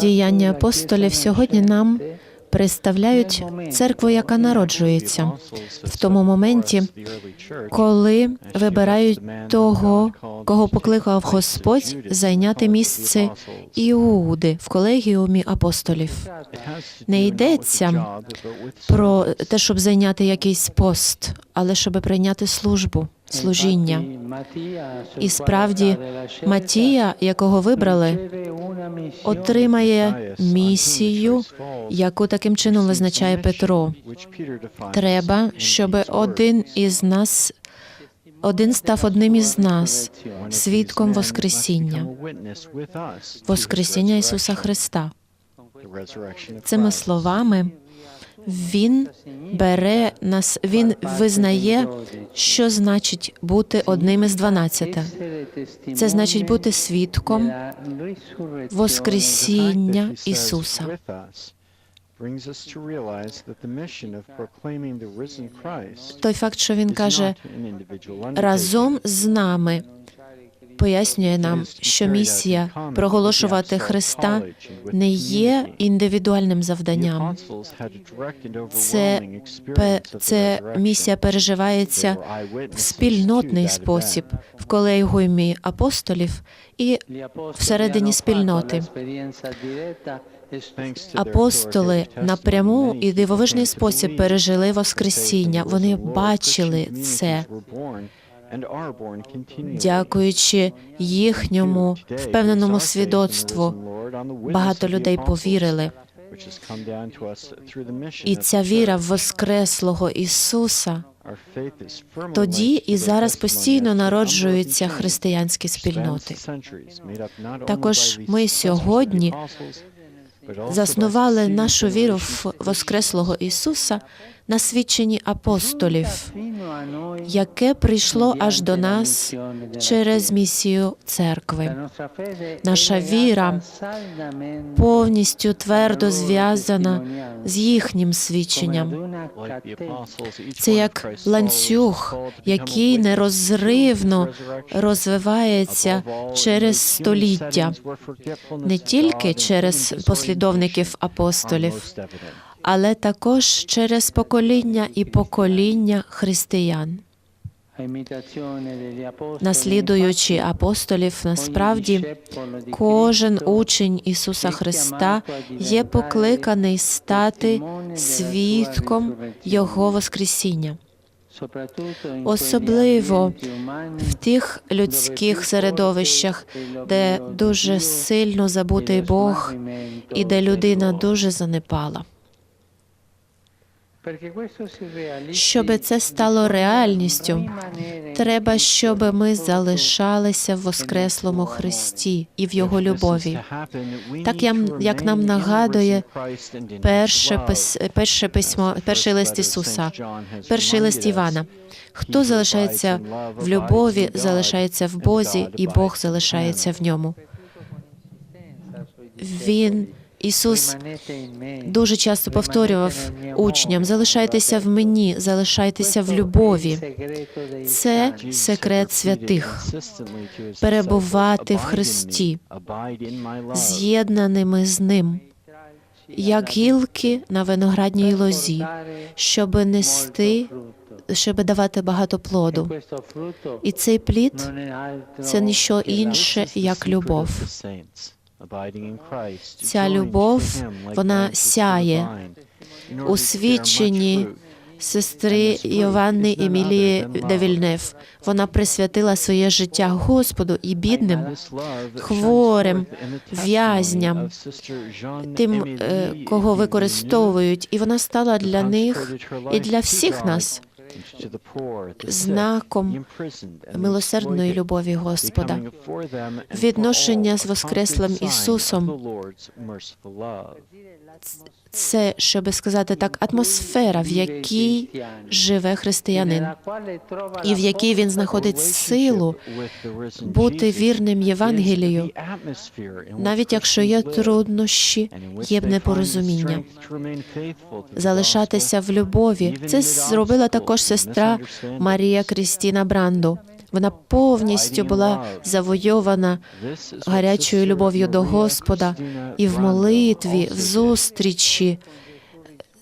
Діяння апостолів сьогодні нам представляють церкву, яка народжується. В тому моменті, коли вибирають того, кого покликав Господь зайняти місце Іуди в колегіумі апостолів. Не йдеться про те, щоб зайняти якийсь пост, але щоб прийняти службу, служіння. І справді Матія, якого вибрали, отримає місію, яку таким чином визначає Петро. Треба, щоб один із нас, один став одним із нас, свідком Воскресіння, Воскресіння Ісуса Христа. Цими словами він бере нас, він визнає, що значить бути одним із дванадцяти. Це значить бути свідком Воскресіння Ісуса. Той факт, що він каже разом з нами, пояснює нам, що місія проголошувати Христа не є індивідуальним завданням. Це, це місія переживається в спільнотний спосіб в колегіумі апостолів і всередині спільноти. Апостоли напряму і дивовижний спосіб пережили Воскресіння. Вони бачили це, дякуючи їхньому впевненому свідоцтву. Багато людей повірили. І ця віра в Воскреслого Ісуса тоді і зараз постійно народжуються християнські спільноти. Також ми сьогодні заснували нашу віру в Воскреслого Ісуса на свідченні апостолів, яке прийшло аж до нас через місію церкви. Наша віра повністю твердо зв'язана з їхнім свідченням. Це як ланцюг, який нерозривно розвивається через століття, не тільки через послідовників апостолів, але також через покоління і покоління християн. Наслідуючи апостолів, насправді кожен учень Ісуса Христа є покликаний стати свідком Його Воскресіння. Особливо в тих людських середовищах, де дуже сильно забутий Бог і де людина дуже занепала. Щоб це стало реальністю, треба, щоб ми залишалися в Воскреслому Христі і в Його любові. Так як нам нагадує перше, перше письмо, перший лист Ісуса, перший лист Івана. Хто залишається в любові, залишається в Бозі, і Бог залишається в ньому. Він Ісус дуже часто повторював учням: залишайтеся в мені, залишайтеся в любові. Це секрет святих перебувати в Христі, з'єднаними з ним, як гілки на виноградній лозі, щоб нести, щоб давати багато плоду. І цей плід це ніщо інше, як любов. Ця любов, вона сяє. у свідченні сестри Йованни Емілії де Вільнев. Вона присвятила своє життя Господу і бідним, хворим, в'язням, тим, е, кого використовують, і вона стала для них і для всіх нас знаком милосердної любові Господа. Відношення з Воскреслим Ісусом це, щоби сказати так, атмосфера, в якій живе християнин, і в якій він знаходить силу бути вірним Євангелію, навіть якщо є труднощі, є непорозуміння. Залишатися в любові. Це зробила також сестра Марія Крістіна Бранду. Вона повністю була завойована гарячою любов'ю до Господа і в молитві, в зустрічі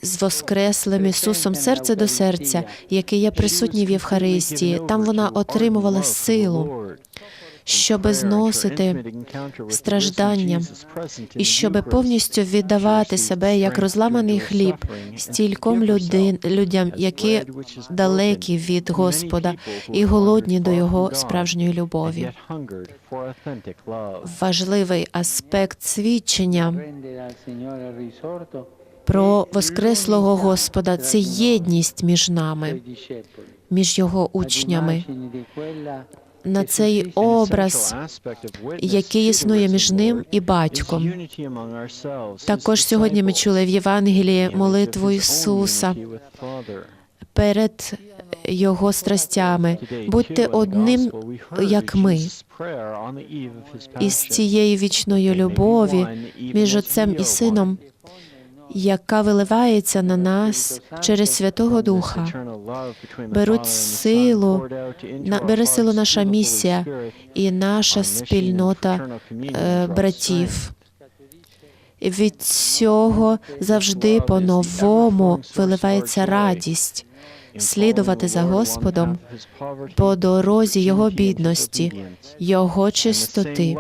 з Воскреслим Ісусом серце до серця, який є присутній в Євхаристії. Там вона отримувала силу, щоб зносити страждання і щоб повністю віддавати себе як розламаний хліб стільком людей, людям, які далекі від Господа і голодні до Його справжньої любові. Важливий аспект свідчення про Воскреслого Господа це єдність між нами, між його учнями. На цей образ, який існує між ним і батьком. Також сьогодні ми чули в Євангелії молитву Ісуса перед його страстями. Будьте одним, як ми. Із цієї вічної любові між Отцем і Сином, яка виливається на нас через Святого Духа. Беруть силу, бере силу наша місія і наша спільнота е, братів. Від цього завжди по-новому виливається радість слідувати за Господом по дорозі Його бідності, Його чистоти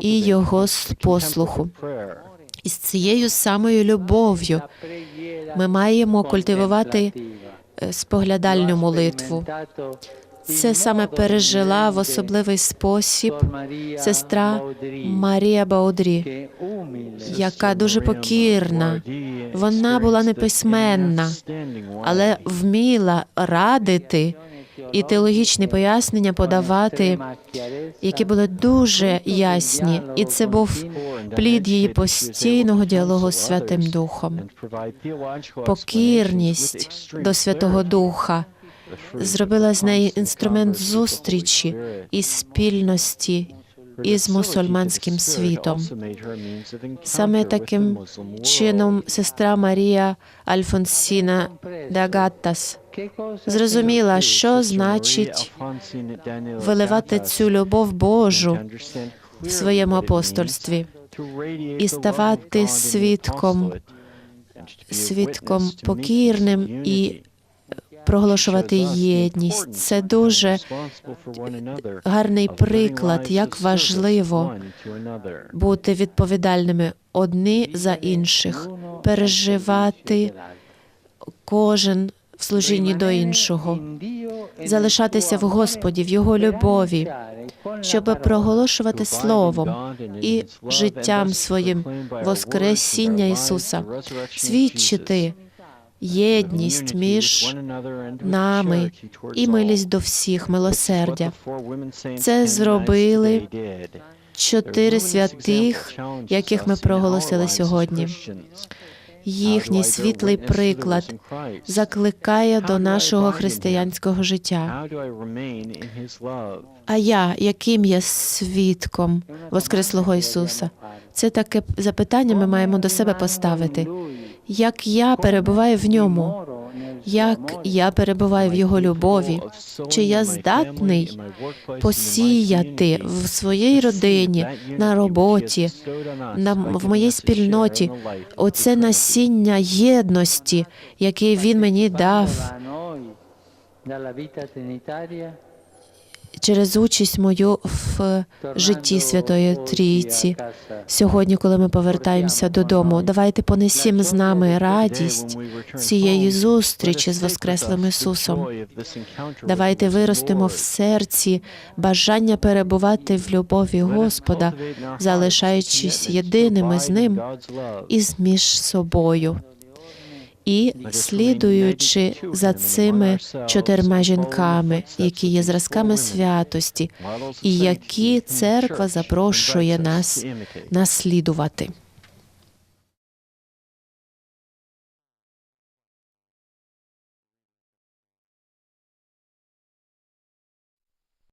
і Його послуху. І з цією самою любов'ю ми маємо культивувати е, споглядальну молитву. Це саме пережила в особливий спосіб сестра Марія Баудрі, яка дуже покірна. Вона була неписьменна, але вміла радити і теологічні пояснення подавати, які були дуже ясні, і це був плід її постійного діалогу з Святим Духом. Покірність до Святого Духа зробила з неї інструмент зустрічі і спільності із мусульманським світом. Саме таким чином сестра Марія Альфонсіна де Агаттас зрозуміла, що значить виливати цю любов Божу в своєму апостольстві і ставати свідком, свідком покірним і проголошувати єдність. Це дуже гарний приклад, як важливо бути відповідальними одні за інших, переживати кожен в служінні до іншого, залишатися в Господі, в Його любові, щоб проголошувати словом і життям своїм Воскресіння Ісуса, свідчити єдність між нами і милість до всіх, милосердя. Це зробили чотири святих, яких ми проголосили сьогодні. Їхній світлий приклад закликає до нашого християнського життя. А я, яким є свідком Воскреслого Ісуса? Це таке запитання ми маємо до себе поставити. Як я перебуваю в ньому? Як я перебуваю в Його любові? Чи я здатний посіяти в своїй родині, на роботі, на в моїй спільноті оце насіння єдності, яке він мені дав через участь мою в житті Святої Трійці. Сьогодні, коли ми повертаємося додому, давайте понесімо з нами радість цієї зустрічі з Воскреслим Ісусом. Давайте виростемо в серці бажання перебувати в любові Господа, залишаючись єдиними з ним і між собою. І слідуючи за цими чотирма жінками, які є зразками святості, і які церква запрошує нас наслідувати.